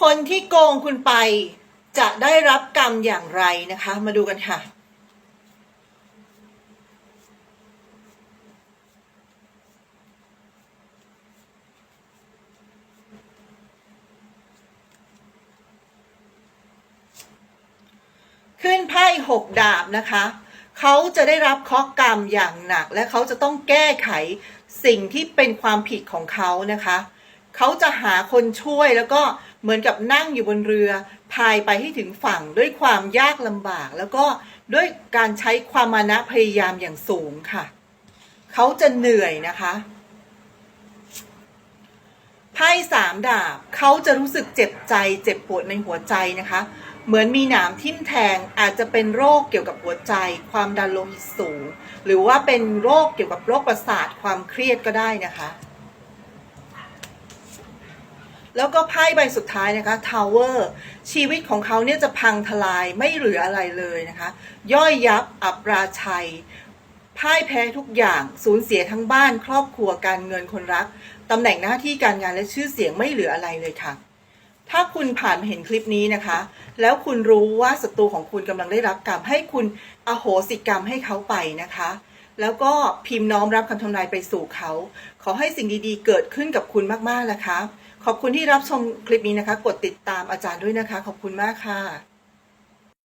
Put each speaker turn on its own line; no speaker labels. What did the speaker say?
คนที่โกงคุณไปจะได้รับกรรมอย่างไรนะคะ มาดูกันค่ะ ขึ้นไพ่หกดาบนะคะเขาจะได้รับเคราะกรรมอย่างหนัก และเขาจะต้องแก้ไขสิ่งที่เป็นความผิดของเขานะคะ เขาจะหาคนช่วยแล้วก็เหมือนกับนั่งอยู่บนเรือพายไปให้ถึงฝั่งด้วยความยากลำบาก แล้วก็ด้วยการใช้ความมานะพยายามอย่างสูงค่ะ เขาจะเหนื่อยนะคะไพ่สามดาบเขาจะรู้สึกเจ็บใจ เจ็บปวดในหัวใจนะคะ เหมือนมีหนามทิ่มแทงอาจจะเป็นโรคเกี่ยวกับหัวใจ ความดันโลหิตสูง หรือว่าเป็นโรคเกี่ยวกับโรคประสาทความเครียดก็ได้นะคะ แล้วก็ไพ่ใบสุดท้ายนะคะ Tower ชีวิตของเขาเนี่ยจะพังทลายไม่เหลืออะไรเลยนะคะ ย่อยยับอับราชัยพ่ายแพ้ทุกอย่างสูญเสียทั้งบ้าน ครอบครัวการเงินคนรักตำแหน่งหน้าที่การงานและชื่อเสียงไม่เหลืออะไรเลยค่ะ ถ้าคุณผ่านมาเห็นคลิปนี้นะคะ แล้วคุณรู้ว่าศัตรูของคุณกำลังได้รับกรรมให้คุณอโหสิกรรมให้เขาไปนะคะ แล้วก็พิมพ์น้อมรับคำทำนายไปสู่เขา ขอให้สิ่งดีๆ เกิดขึ้นกับคุณมากๆนะคะ ขอบคุณที่รับชมคลิปนี้นะคะ กดติดตามอาจารย์ด้วยนะคะ ขอบคุณมากค่ะ